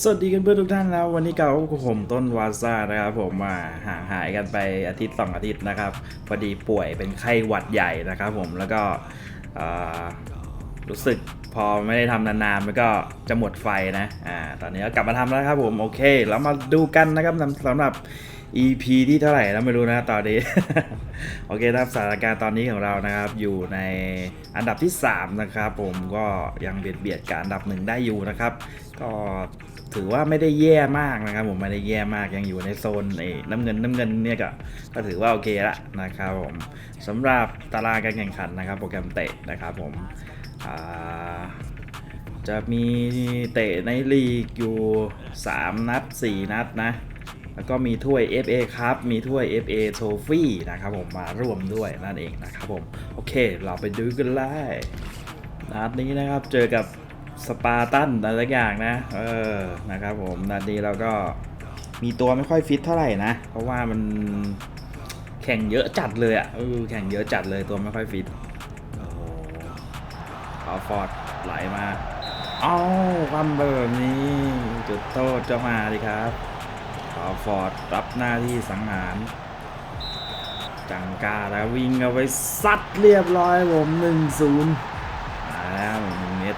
สวัสดีกันเพื่อนทุกท่านแล้ววันนี้กับผมต้นวาซ่านะครับผมมาห่างหายกันไปอาทิตย์สองอาทิตย์นะครับพอดีป่วยเป็นไข้หวัดใหญ่นะครับผมแล้วก็อ่อรู้สึกพอไม่ได้ทำนานๆมันก็จะหมดไฟนะอ่าตอนนี้ก็กลับมาทำแล้วครับผมโอเคแล้วมาดูกันนะครับสำหรับ EP ที่เท่าไหร่แล้วไม่รู้นะตอนนี้ โอเคครับสถานการณ์ตอนนี้ของเรานะครับ อยู่ในอันดับที่ 3 นะครับ ผมก็ยังเบียดเบียดกับอันดับหนึ่งได้อยู่นะครับ ก็ถือว่าไม่ได้แย่มากนะครับผมไม่ได้แย่มากยังอยู่ในโซนไอ้น้ำเงินน้ำเงินเนี่ยก็ก็ถือว่าโอเคละนะครับผมสำหรับตารางการแข่งขันนะครับ โปรแกรมเตะนะครับผมจะมีเตะในลีกอยู่ 3 นัด 4 นัดนะ แล้วก็มีถ้วย FA ครับ มีถ้วย FA Trophy นะครับผมมาร่วมด้วยนั่นเองนะครับผม โอเค เราไปดูกันเลยนัดนี้นะครับเจอกับสปาร์ตันอะไรอย่างนะ เออ นะครับผมนัดนี้เราก็มีตัวไม่ค่อยฟิตเท่าไหร่นะ เพราะว่ามันแข่งเยอะจัดเลยอะ่ะเออแข่งเยอะจัดเลยตัวไม่ค่อยฟิตโอ้โหขอฟอร์ดไหลมาอ้าวความเบิร์นี้ จุดโทษจะมาดิครับ ฟอร์ดรับหน้าที่สังหาร จังกาแล้ววิ่งเอาไปซัดเรียบร้อยผม1นศูนย์มาแล้วหนึ่งเม็ด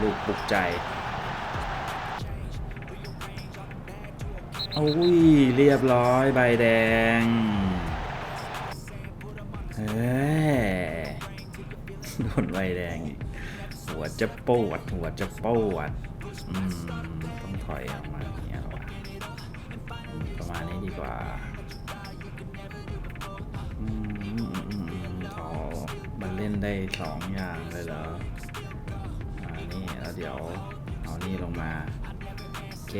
ลูกปลุกใจโอ้ยเรียบร้อยใบแดงเฮ้ยโดนใบแดงอีกหัวจะปวดหัวจะปวด อืม ต้องถอยออกมา ล่นได้สองอย่างเลยเหรออ่านี่แล้วเดี๋ยวเอานี่ลงมา โอเค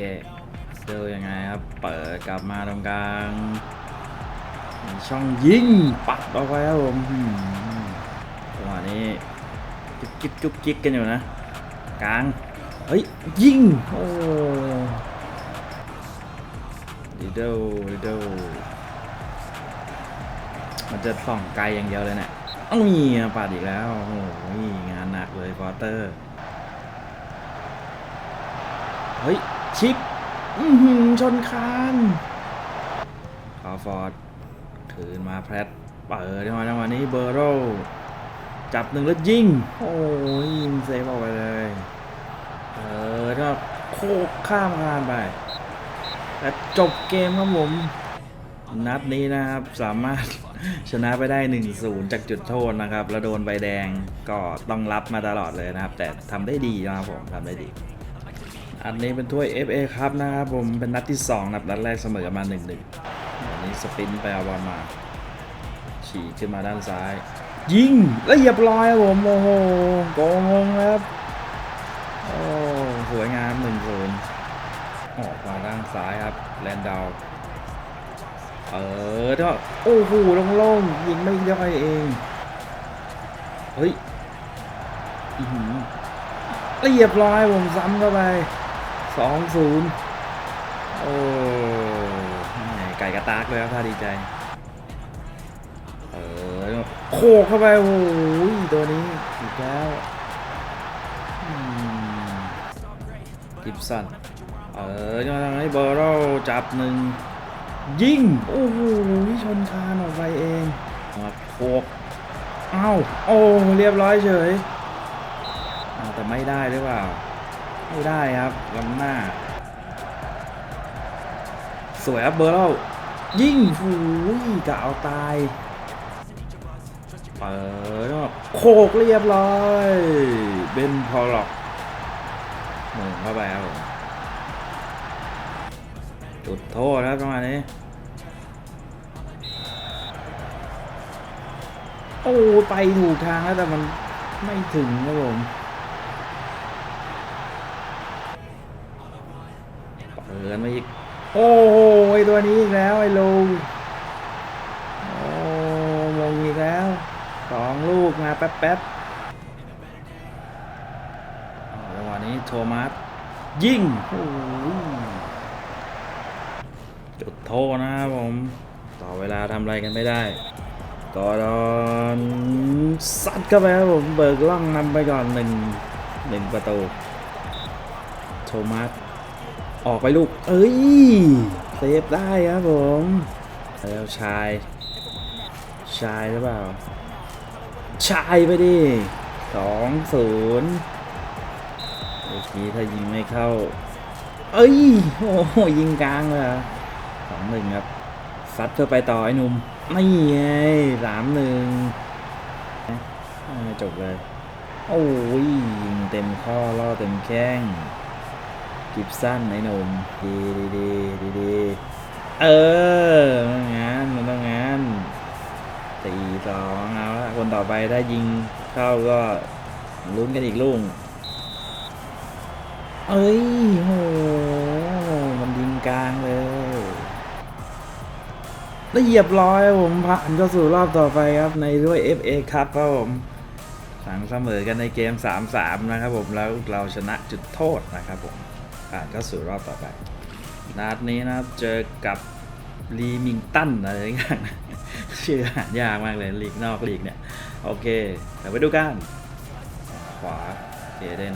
เจอยังไงครับ เปิดกลับมาตรงกลางช่องยิงปัดออกไปครับผมอืมจังหวะนี้จุกจิกจุกจิกกันอยู่นะ กลาง เฮ้ย ยิง โอ้ดิเดลดิเดลมันจะส่องไกลอย่างเดียวเลยเนี่ย เอ้ามีปาดอีกแล้ว โอ้โหงานหนักเลยฟอเตอร์ เฮ้ย ชิปอือหือชนคานคาฟอร์ดคืนมาแพรตเปิดจังหวะจังหวะนี้เบอร์โรจับหนึ่งแล้วยิง โอ้ยิงเซฟออกไปเลยเออก็โคกข้ามคานไปและจบเกมครับผม นัดนี้นะครับสามารถ ชนะไปได้ 1-0 จากจุดโทษนะครับ แล้วโดนใบแดงก็ต้องรับมาตลอดเลยนะครับ แต่ทำได้ดีนะครับผมทำได้ดี อันนี้เป็นถ้วย FA ครับนะครับผมเป็นนัดที่ 2 นัดนัดแรกเสมอมา1-1อันนี้สปินไปเอาบอลมา ฉีกขึ้นมาด้านซ้าย ยิงแล้วเหยียบร้อยครับผมโอ้โหโกงงครับโอ้สวยงาม1-0ออกมาด้านซ้ายครับแลนดาว เออก็โอ้โหโล่งๆยิงไม่ได้เองเฮ้ยอื้อหือเรียบร้อยผมซ้ำเข้าไปสองศูนย์โอ้ไก่กระตากเลยครับถ้าดีใจ เออโขกเข้าไป โอ้ยตัวนี้อีกแล้วกิฟสัน เออจังหวะนี้เบอร์โรจับหนึ่ง ยิง โอ้โหชนคานออกไปเองมาโคกอ้าวโอ้เรียบร้อยเฉยอ้าวแต่ไม่ได้หรือเปล่า ไม่ได้ครับลำหน้า สวยครับเบอร์เรายิงหูยกะเอาตาย เปิดโคกเรียบร้อย เบนพอลล็อกหมุนเข้าไปครับผมจุดโทษครับประมาณนี้ โอ้ไปถูกทางแล้วแต่มันไม่ถึงครับผมเปิดมาอีก โอ้โหไอตัวนี้อีกแล้วไอ้ลูกโอ้มงอีกแล้วสองลูกมาแป๊บๆป๊บจังหวะนี้โทมัสยิงโอ้จุดโทษนะครับผม ต่อเวลาทำอะไรกันไม่ได้ กอดอนซัดเข้าไปครับผมเบิกล่องนำไปก่อนหนึ่งหนึ่งประตู โทมัสออกไปลูก เอ้ยเซฟได้ครับผมแล้วชาย ชายหรือเปล่า ชายไปดิสองศูนย์เมื่อกี้ถ้ายิงไม่เข้า เอ้ย โอ้ยิงกลางเลยสองหนึ่งครับซัดเพื่อไปต่อไอ้หนุ่ม นี่ไงสามหนึ่งจบเลย โอ้ยยิงเต็มข้อล่อเต็มแข้ง กิบสั้นไอ้หนุ่มดีดีดีดีดีเออมันต้องงั้นมันต้องงั้นสี่สองเอาละคนต่อไปถ้ายิงเข้าก็ลุ้นกันอีกลูกเอ้ยโห แล้วเหยียบร้อยครับผมผ่านเข้าสู่รอบต่อไปครับในด้วย FA ครับครับผมสั่งเสมอกันในเกม 3-3 นะครับผมแล้วเราชนะจุดโทษนะครับผมผ่านเข้าสู่รอบต่อไป นัดนี้นะเจอกับลีมิงตันอะไรอย่างชื่อหายากมากเลยลีกนอกลีกเนี่ย โอเคเดี๋ยวไปดูกันขวาเคเดน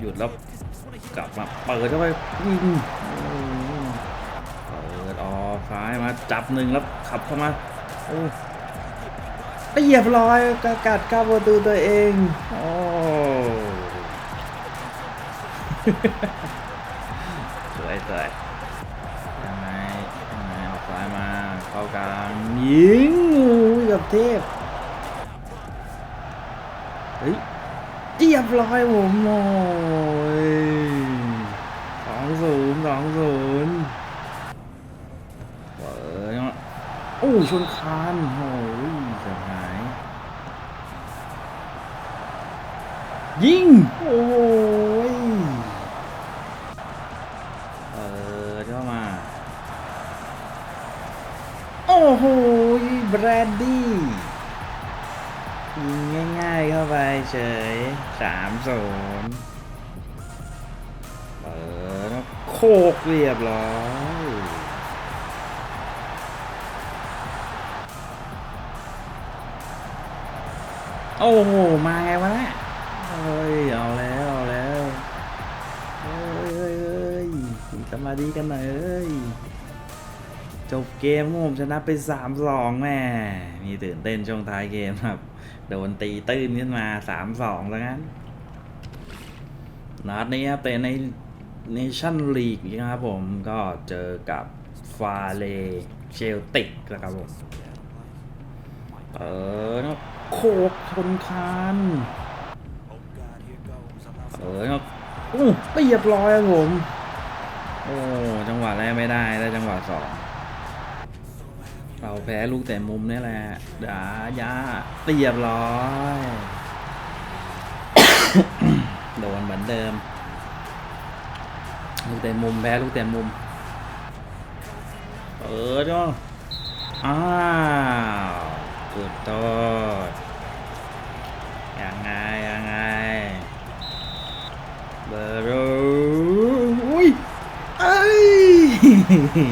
หยุดแล้วกลับมาเปิดเข้าไปยิง ซ้ายมาจับหนึ่งแล้วขับเข้ามาโอ้เหยียบร้อยกระกัดเข้าประตูตัวเองโอ้สวยสวยยังไงยังไงออกซ้ายมาเข้ากลางยิงอุ้ยกับเทพเฮ้ยเรียบร้อยผมโอ้ยสองศูนย์สองศูนย์ โอ้ชนคานโอ้ยเสียหาย ยิง โอ้ยเปิดเข้ามา โอ้โหแบรนดี้ยิงง่ายๆเข้าไปเฉยสามศูนย์เปิดโคกเรียบร้อย โอ้โห มาไงวะเนี่ยเฮ้ย เอาแล้ว เอาแล้วเฮ้ยเฮ้ยเฮ้ยมีสมาธิกันหน่อยเอ้ย จบเกมผมชนะไปสามสองแม่มีตื่นเต้นช่วงท้ายเกมครับ โดนตีตื้นขึ้นมาสามสองแล้วงั้น นัดนี้ครับเป็นในเนชั่นลีกนะครับผม ก็เจอกับฟาเลเชลติกนะครับผม เออนะ โคกคนคานเออครับอู้เรียบร้อยครับผม โอ้จังหวะแรกไม่ได้แล้วจังหวะสองเราแพ้ลูกแต่มุมนี่แหละดายาเรียบร้อย โดนเหมือนเดิม ลูกแต่มุมแพ้ลูกแต่มุมเปิดก็อ้าว กุดโทษยังไงยังไง เบอร์รูอุ้ยเอ้ย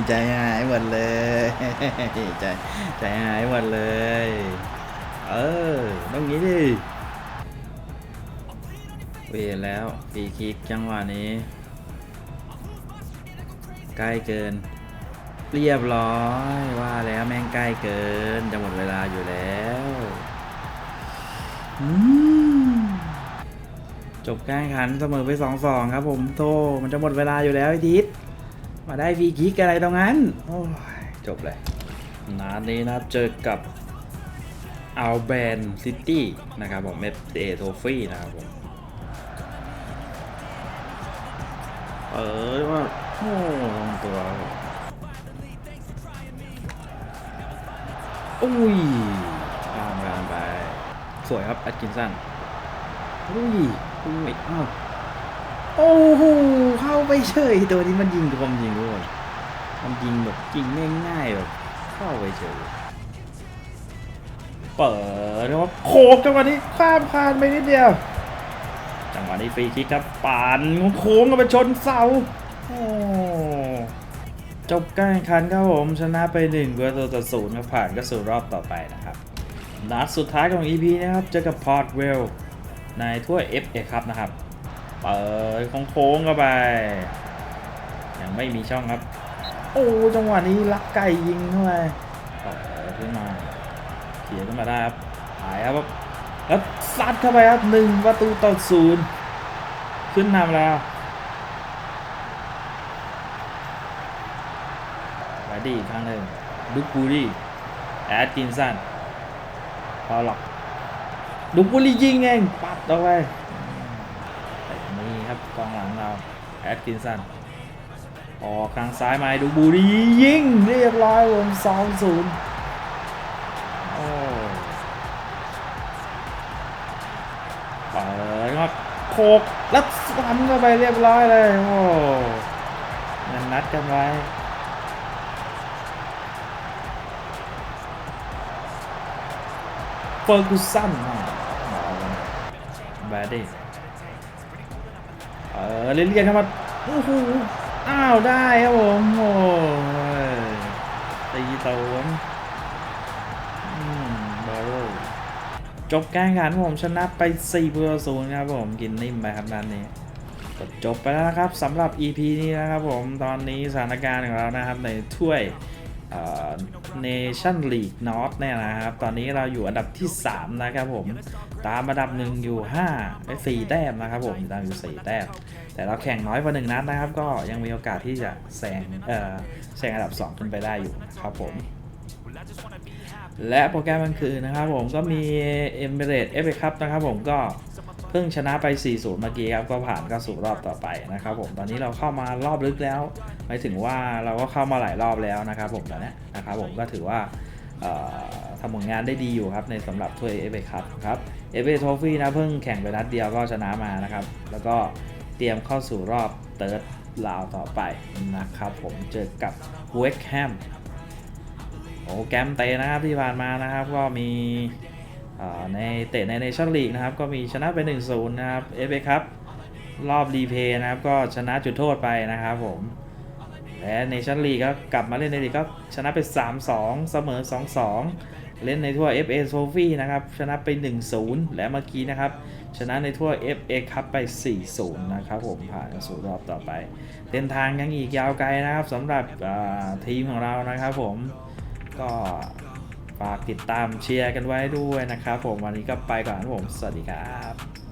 ใจหายหมดเลยใจใจหายหมดเลย เออต้องงี้ดิเวแล้วฟรีคิกจังหวะนี้ ใกล้เกิน เรียบร้อยว่าแล้วแม่งใกล้เกิน จะหมดเวลาอยู่แล้วจบการแข่งขันเสมอไปสองสองครับ ผมโทมันจะหมดเวลาอยู่แล้วไอ้ทิศมาได้ฟรีคิกอะไรตรงนั้น โอ้ยจบเลยนัดนี้นะเจอกับอัลแบนซิตี้นะครับผมเอฟเอโทฟี่นะครับผมเออว่าโอ้ลงตัว อุ้ยตามกันไป สวยครับแอดกินสันอุ้ยอุ้ยอ้าวโอ้โหเข้าไปเฉยตัวนี้มันยิงความจริงด้วยมันยิงแบบยิงง่ายๆแบบเข้าไปเฉยเปิดนะครับโขกจังหวะนี้ข้ามคานไปนิดเดียว จังหวะนี้ฟรีคิกครับปานโค้งกันไปชนเสาโอ้ จบการแข่งขันครับผมชนะไป1ประตูต่อศูนย์ครับผ่านก็สู่รอบต่อไปนะครับนัดสุดท้ายของ EP นะครับเจอกับพอร์ตเวลในถ้วย FA ครับนะครับ เปิดโค้งเข้าไป ยังไม่มีช่องครับ โอ้จังหวะนี้ลักไก่ยิงเข้าไปเปิดขึ้นมาเขียขึ้นมาได้ครับหายครับแล้วซัดเข้าไปครับหนึ่งประตูต่อศูนย์ขึ้นนำแล้ว ไปดีอีกครั้งหนึ่งดุกบูรี่แอดกินสันพอหลอกดุกบูรี่ยิงเองปัดออกไปนี่ครับกองหลังเราแอดกินสันออกทางซ้ายมาดูบูรียิงเรียบร้อยผมสองศูนย์โอ้เปิดครับโคกแล้วซ้ำเข้าไปเรียบร้อยเลยโอ้นันนัดกันไว้ เฟอร์กูสันมาแบดดี้เออเรียกๆเข้ามาโอ้โหอ้าวได้ครับผมโอ้ยตีตวนอืมบาโรจบการแข่งขันผมชนะไป4ประตูศูนย์ครับผมกินนิ่มไปครับนันนี้จบไปแล้วนะครับสำหรับ EP นี้นะครับผมตอนนี้สถานการณ์ของเรานะครับในถ้วย เนชั่นลีกนอตเนี่ยนะครับ ตอนนี้เราอยู่อันดับที่ 3 นะครับผม ตามอันดับหนึ่งอยู่5ไอ้4แต้มนะครับผมตามอยู่4แต้ม แต่เราแข่งน้อยกว่าหนึ่งนัดนะครับ ก็ยังมีโอกาสที่จะแซงแซงอันดับ2ขึ้นไปได้อยู่ครับผมและโปรแกรมกลางคืนนะครับผมก็มีเอมเบรดเอฟเอคัพนะครับผมก็เพิ่งชนะไป 4-0 เมื่อกี้ครับ ก็ผ่านเข้าสู่รอบต่อไปนะครับผม ตอนนี้เราเข้ามารอบลึกแล้ว หมายถึงว่าเราก็เข้ามาหลายรอบแล้วนะครับผมตอนนี้นะครับผมก็ถือว่าทำผลงานได้ดีอยู่ครับในสำหรับถ้วยเอฟเอคัพครับเอฟเอทอฟฟี่นะเพิ่งแข่งไปนัดเดียวก็ชนะมานะครับ แล้วก็เตรียมเข้าสู่รอบเติร์ดลาวต่อไปนะครับผมเจอกับเวกแฮมโอ้แกมเตะนะครับที่ผ่านมานะครับก็มีในเตะในเนชั่นลีกนะครับก็มีชนะไป 1-0 นะครับเอฟเอครับรอบรีเพย์นะครับก็ชนะจุดโทษไปนะครับผม และเนชั่นลีกก็กลับมาเล่นในลีกก็ชนะไป 3-2 เสมอ 2-2 เล่นในทั่ว FA Trophy นะครับ ชนะไป 1-0 และเมื่อกี้นะครับ ชนะในทั่ว FA ครับไป 4-0 นะครับผมผ่านสู่รอบต่อไปเส้นทางยังอีกยาวไกลนะครับสำหรับทีมของเรานะครับผมก็ฝากติดตามเชียร์กันไว้ด้วยนะครับผมวันนี้ก็ไปก่อนผม สวัสดีครับ